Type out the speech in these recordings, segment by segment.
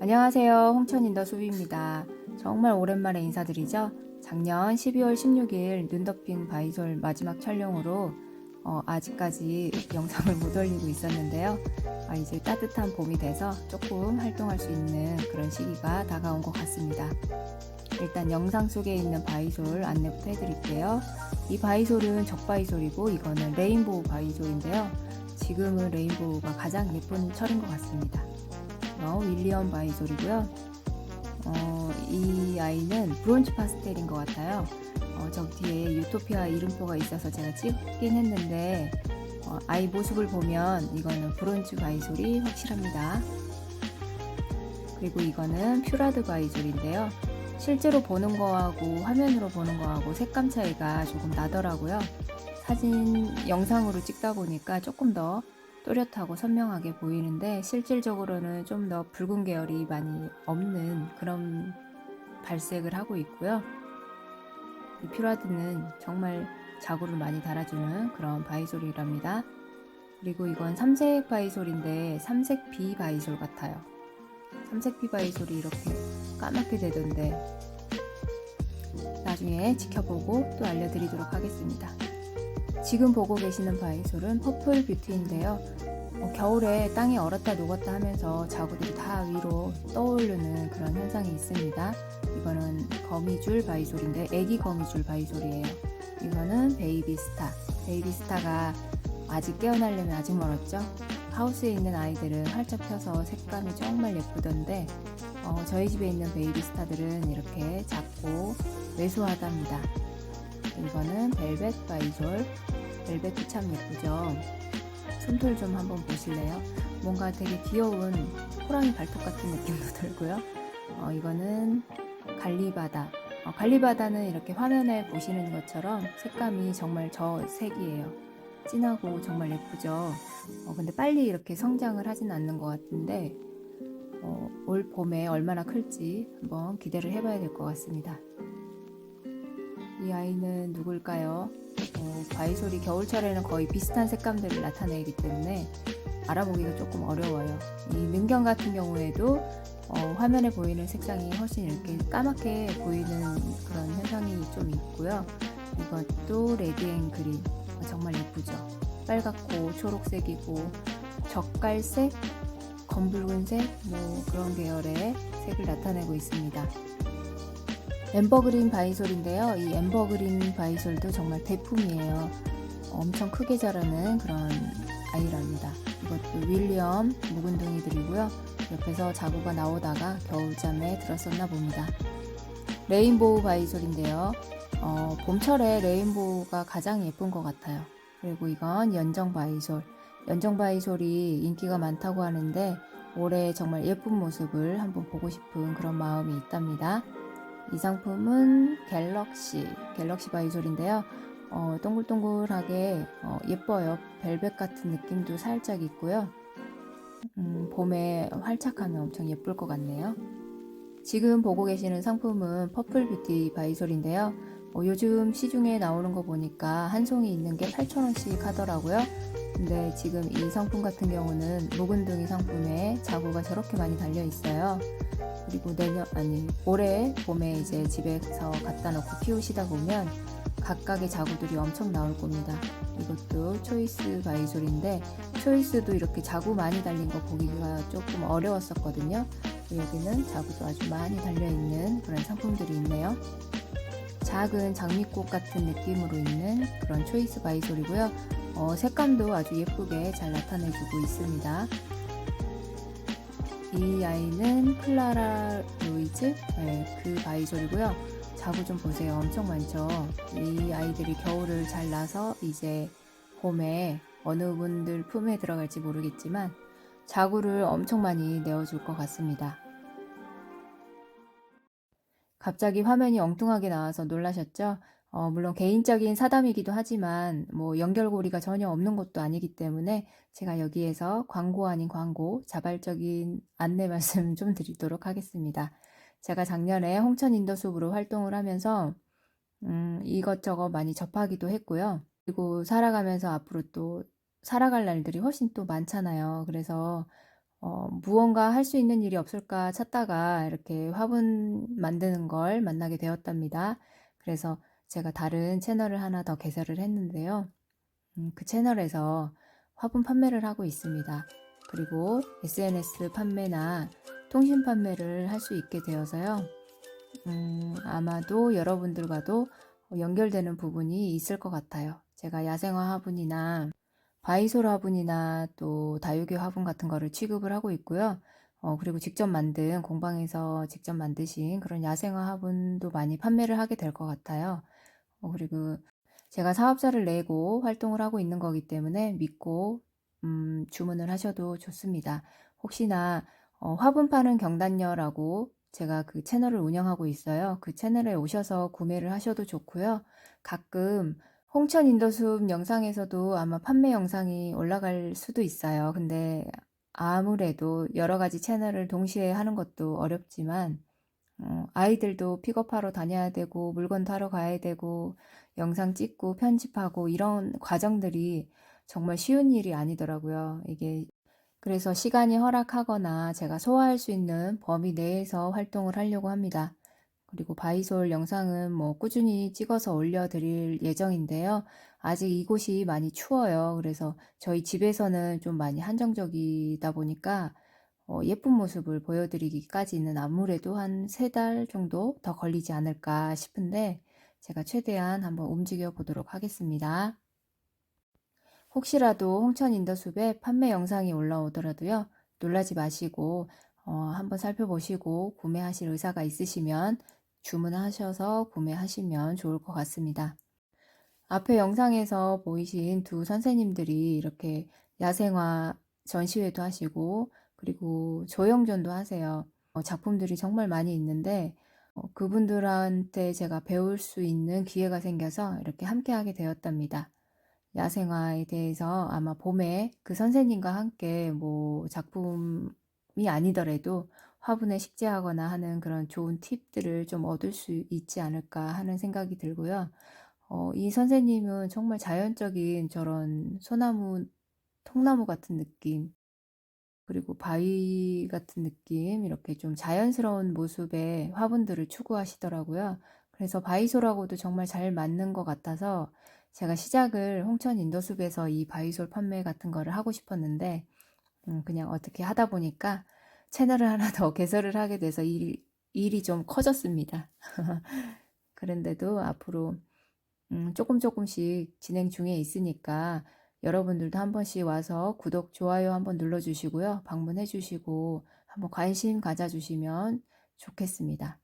안녕하세요. 홍천인더 수비입니다. 정말 오랜만에 인사드리죠. 작년 12월 16일 눈덮인 바이솔 마지막 촬영으로 어, 아직까지 영상을 못 올리고 있었는데요. 아, 이제 따뜻한 봄이 돼서 조금 활동할 수 있는 그런 시기가 다가온 것 같습니다. 일단 영상 속에 있는 바이솔 안내부터 해드릴게요. 이 바이솔은 적바이솔이고 이거는 레인보우 바이솔인데요. 지금은 레인보우가 가장 예쁜 철인 것 같습니다. 어, 윌리엄 바이솔이고요. 어, 이 아이는 브론즈 파스텔인 것 같아요. 어, 저 뒤에 유토피아 이름표가 있어서 제가 찍긴 했는데 어, 아이 모습을 보면 이거는 브론즈 바이솔이 확실합니다. 그리고 이거는 퓨라드 바이솔인데요. 실제로 보는 거하고 화면으로 보는 거하고 색감 차이가 조금 나더라고요. 사진 영상으로 찍다 보니까 조금 더 또렷하고 선명하게 보이는데 실질적으로는 좀 더 붉은 계열이 많이 없는 그런 발색을 하고 있고요. 이 퓨라드는 정말 자구를 많이 달아주는 그런 바이솔이랍니다. 그리고 이건 삼색 바이솔인데 삼색 비 바이솔 같아요. 삼색 비 바이솔이 이렇게 까맣게 되던데 나중에 지켜보고 또 알려드리도록 하겠습니다. 지금 보고 계시는 바이솔은 퍼플 뷰티인데요. 어, 겨울에 땅이 얼었다 녹았다 하면서 자구들이 다 위로 떠오르는 그런 현상이 있습니다. 이거는 거미줄 바이솔인데 애기 거미줄 바이솔이에요. 이거는 베이비스타. 베이비스타가 아직 깨어나려면 아직 멀었죠. 하우스에 있는 아이들은 활짝 펴서 색감이 정말 예쁘던데 어, 저희 집에 있는 베이비스타들은 이렇게 작고 왜소하답니다. 이거는 벨벳 바이솔. 벨벳도 참 예쁘죠. 손털 좀 한번 보실래요? 뭔가 되게 귀여운 호랑이 발톱 같은 느낌도 들고요. 어, 이거는 갈리바다. 어, 갈리바다는 이렇게 화면에 보시는 것처럼 색감이 정말 저 색이에요. 진하고 정말 예쁘죠. 어, 근데 빨리 이렇게 성장을 하진 않는 것 같은데 어, 올 봄에 얼마나 클지 한번 기대를 해봐야 될 것 같습니다. 이 아이는 누굴까요? 어, 바이솔이 겨울철에는 거의 비슷한 색감들을 나타내기 때문에 알아보기가 조금 어려워요. 이 능경 같은 경우에도 어, 화면에 보이는 색상이 훨씬 이렇게 까맣게 보이는 그런 현상이 좀 있고요. 이것도 레드 앤 그린 어, 정말 예쁘죠. 빨갛고 초록색이고 젓갈색, 검붉은색 뭐 그런 계열의 색을 나타내고 있습니다. 엠버그린 바이솔인데요. 이 엠버그린 바이솔도 정말 대품이에요. 엄청 크게 자라는 그런 아이랍니다. 이것도 윌리엄 묵은둥이들이고요. 옆에서 자구가 나오다가 겨울잠에 들었었나 봅니다. 레인보우 바이솔인데요. 어, 봄철에 레인보우가 가장 예쁜 것 같아요. 그리고 이건 연정 바이솔. 연정 바이솔이 인기가 많다고 하는데 올해 정말 예쁜 모습을 한번 보고 싶은 그런 마음이 있답니다. 이 상품은 갤럭시, 갤럭시 바이솔인데요. 어, 동글동글하게 어, 예뻐요. 벨벳 같은 느낌도 살짝 있고요. 음, 봄에 활착하면 엄청 예쁠 것 같네요. 지금 보고 계시는 상품은 퍼플 뷰티 바이솔인데요. 어, 요즘 시중에 나오는 거 보니까 한 송이 있는 게 8,000원씩 하더라고요. 근데 지금 이 상품 같은 경우는 묵은둥이 상품에 자구가 저렇게 많이 달려 있어요. 그리고 내년 아니 올해 봄에 이제 집에서 갖다 놓고 키우시다 보면 각각의 자구들이 엄청 나올 겁니다. 이것도 초이스 바이솔인데 초이스도 이렇게 자구 많이 달린 거 보기가 조금 어려웠었거든요. 여기는 자구도 아주 많이 달려 있는 그런 상품들이 있네요. 작은 장미꽃 같은 느낌으로 있는 그런 초이스 바이솔이고요. 어, 색감도 아주 예쁘게 잘 나타내주고 있습니다. 이 아이는 클라라 로이즈 네, 그 바이솔이고요. 자구 좀 보세요. 엄청 많죠. 이 아이들이 겨울을 잘 나서 이제 봄에 어느 분들 품에 들어갈지 모르겠지만 자구를 엄청 많이 내어줄 것 같습니다. 갑자기 화면이 엉뚱하게 나와서 놀라셨죠? 어, 물론 개인적인 사담이기도 하지만 뭐 연결고리가 전혀 없는 것도 아니기 때문에 제가 여기에서 광고 아닌 광고 자발적인 안내 말씀 좀 드리도록 하겠습니다. 제가 작년에 홍천 인더숲으로 활동을 하면서 음, 이것저것 많이 접하기도 했고요. 그리고 살아가면서 앞으로 또 살아갈 날들이 훨씬 또 많잖아요. 그래서 어, 무언가 할 수 있는 일이 없을까 찾다가 이렇게 화분 만드는 걸 만나게 되었답니다. 그래서 제가 다른 채널을 하나 더 개설을 했는데요. 음, 그 채널에서 화분 판매를 하고 있습니다. 그리고 SNS 판매나 통신 판매를 할 수 있게 되어서요. 음, 아마도 여러분들과도 연결되는 부분이 있을 것 같아요. 제가 야생화 화분이나 바이솔 화분이나 또 다육이 화분 같은 거를 취급을 하고 있고요. 어, 그리고 직접 만든 공방에서 직접 만드신 그런 야생화 화분도 많이 판매를 하게 될 것 같아요. 어, 그리고 제가 사업자를 내고 활동을 하고 있는 거기 때문에 믿고 음, 주문을 하셔도 좋습니다. 혹시나 어, 화분 파는 경단녀라고 제가 그 채널을 운영하고 있어요. 그 채널에 오셔서 구매를 하셔도 좋고요. 가끔 홍천 인더숲 영상에서도 아마 판매 영상이 올라갈 수도 있어요. 근데 아무래도 여러 가지 채널을 동시에 하는 것도 어렵지만 어, 아이들도 픽업하러 다녀야 되고 물건 타러 가야 되고 영상 찍고 편집하고 이런 과정들이 정말 쉬운 일이 아니더라고요. 이게 그래서 시간이 허락하거나 제가 소화할 수 있는 범위 내에서 활동을 하려고 합니다. 그리고 바이솔 영상은 뭐 꾸준히 찍어서 올려드릴 예정인데요. 아직 이곳이 많이 추워요. 그래서 저희 집에서는 좀 많이 한정적이다 보니까 어, 예쁜 모습을 보여드리기까지는 아무래도 한 세 달 정도 더 걸리지 않을까 싶은데 제가 최대한 한번 움직여 보도록 하겠습니다. 혹시라도 홍천 인더숲에 판매 영상이 올라오더라도요. 놀라지 마시고 어, 한번 살펴보시고 구매하실 의사가 있으시면 주문하셔서 구매하시면 좋을 것 같습니다. 앞에 영상에서 보이신 두 선생님들이 이렇게 야생화 전시회도 하시고 그리고 조형전도 하세요. 어, 작품들이 정말 많이 있는데 어, 그분들한테 제가 배울 수 있는 기회가 생겨서 이렇게 함께 하게 되었답니다. 야생화에 대해서 아마 봄에 그 선생님과 함께 뭐 작품이 아니더라도 화분에 식재하거나 하는 그런 좋은 팁들을 좀 얻을 수 있지 않을까 하는 생각이 들고요. 어, 이 선생님은 정말 자연적인 저런 소나무, 통나무 같은 느낌, 그리고 바위 같은 느낌, 이렇게 좀 자연스러운 모습의 화분들을 추구하시더라고요. 그래서 바이솔하고도 정말 잘 맞는 것 같아서 제가 시작을 홍천 인도숲에서 이 바이솔 판매 같은 거를 하고 싶었는데, 음, 그냥 어떻게 하다 보니까 채널을 하나 더 개설을 하게 돼서 일, 일이 좀 커졌습니다. 그런데도 앞으로 음, 조금 조금씩 진행 중에 있으니까 여러분들도 한 번씩 와서 구독, 좋아요 한번 눌러주시고요. 방문해 주시고 한번 관심 가져주시면 좋겠습니다.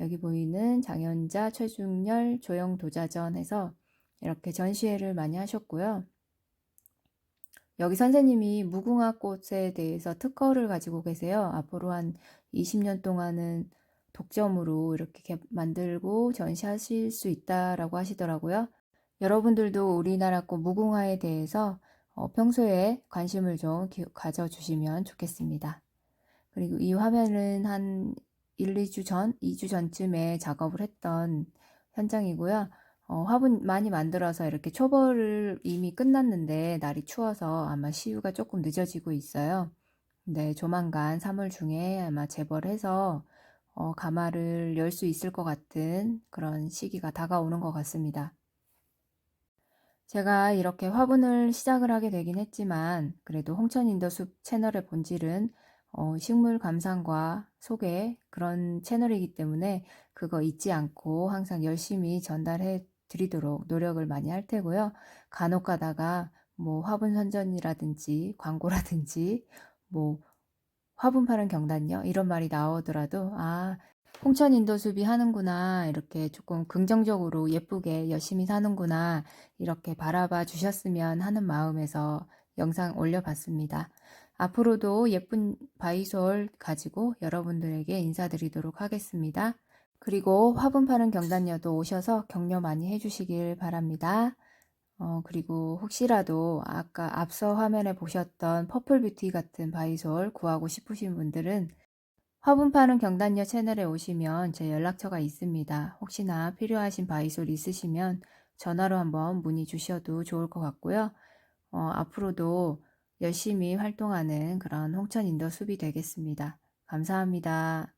여기 보이는 장현자, 최중열, 조영도자전 해서 이렇게 전시회를 많이 하셨고요. 여기 선생님이 무궁화 꽃에 대해서 특허를 가지고 계세요. 앞으로 한 20년 동안은 독점으로 이렇게 만들고 전시하실 수 있다라고 하시더라고요. 여러분들도 우리나라 꽃 무궁화에 대해서 어, 평소에 관심을 좀 가져주시면 좋겠습니다. 그리고 이 화면은 한 1, 2주 전, 2주 전쯤에 작업을 했던 현장이고요. 어, 화분 많이 만들어서 이렇게 초벌을 이미 끝났는데 날이 추워서 아마 시유가 조금 늦어지고 있어요. 네, 조만간 3월 중에 아마 재벌해서 어, 가마를 열 수 있을 것 같은 그런 시기가 다가오는 것 같습니다. 제가 이렇게 화분을 시작을 하게 되긴 했지만 그래도 홍천인더숲 채널의 본질은 어, 식물 감상과 소개 그런 채널이기 때문에 그거 잊지 않고 항상 열심히 전달해 드리도록 노력을 많이 할 테고요. 간혹 가다가 뭐 화분 선전이라든지 광고라든지 뭐 화분 파는 경단요 이런 말이 나오더라도 아 홍천 인도수비 하는구나 이렇게 조금 긍정적으로 예쁘게 열심히 사는구나 이렇게 바라봐 주셨으면 하는 마음에서 영상 올려봤습니다. 앞으로도 예쁜 바이솔 가지고 여러분들에게 인사드리도록 하겠습니다. 그리고 화분 파는 경단녀도 오셔서 격려 많이 해주시길 바랍니다. 어, 그리고 혹시라도 아까 앞서 화면에 보셨던 퍼플 뷰티 같은 바이솔 구하고 싶으신 분들은 화분 파는 경단녀 채널에 오시면 제 연락처가 있습니다. 혹시나 필요하신 바이솔 있으시면 전화로 한번 문의 주셔도 좋을 것 같고요. 어, 앞으로도 열심히 활동하는 그런 홍천 인도 숲이 되겠습니다. 감사합니다.